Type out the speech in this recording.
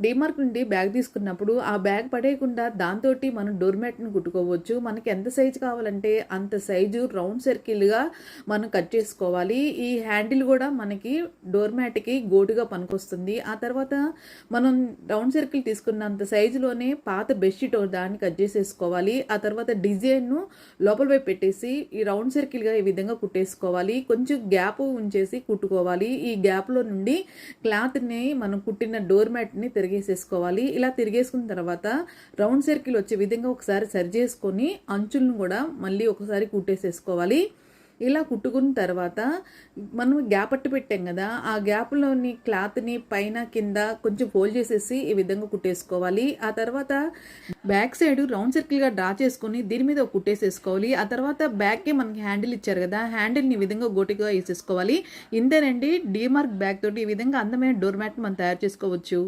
డిమార్క్ నుండి బ్యాగ్ తీసుకున్నప్పుడు ఆ బ్యాగ్ పడేయకుండా దాంతో మనం డోర్ మ్యాట్ని కుట్టుకోవచ్చు. మనకి ఎంత సైజు కావాలంటే అంత సైజు రౌండ్ సర్కిల్గా మనం కట్ చేసుకోవాలి. ఈ హ్యాండిల్ కూడా మనకి డోర్ మ్యాట్కి గోటుగా పనికొస్తుంది. ఆ తర్వాత మనం రౌండ్ సర్కిల్ తీసుకున్నంత సైజులోనే పాత బెడ్షీట్ దాన్ని కట్ చేసేసుకోవాలి. ఆ తర్వాత డిజైన్ను లోపల వైపు పెట్టేసి ఈ రౌండ్ సర్కిల్గా ఈ విధంగా కుట్టేసుకోవాలి. కొంచెం గ్యాప్ ఉంచేసి కుట్టుకోవాలి. ఈ గ్యాప్లో నుండి క్లాత్ని మనం కుట్టిన డోర్ మ్యాట్ని తిరిగేసేసుకోవాలి. ఇలా తిరిగేసుకున్న తర్వాత రౌండ్ సర్కిల్ వచ్చే విధంగా ఒకసారి సరి చేసుకొని అంచులను కూడా మళ్ళీ ఒకసారి కుట్టేసేసుకోవాలి. ఇలా కుట్టుకున్న తర్వాత మనం గ్యాప్ అట్టు పెట్టాం కదా ఆ గ్యాప్లోని క్లాత్ని పైన కింద కొంచెం ఫోల్డ్ చేసేసి ఈ విధంగా కుట్టేసుకోవాలి. ఆ తర్వాత బ్యాక్ సైడ్ రౌండ్ సర్కిల్గా డ్రా చేసుకొని దీని మీద ఒక కుట్టేసేసుకోవాలి. ఆ తర్వాత బ్యాక్కి మనకి హ్యాండిల్ ఇచ్చారు కదా హ్యాండిల్ని ఈ విధంగా గోటిగా వేసేసుకోవాలి. ఇంతేనండి డీమార్క్ బ్యాగ్ తోటి ఈ విధంగా అందమైన డోర్ మ్యాట్ మనం తయారు చేసుకోవచ్చు.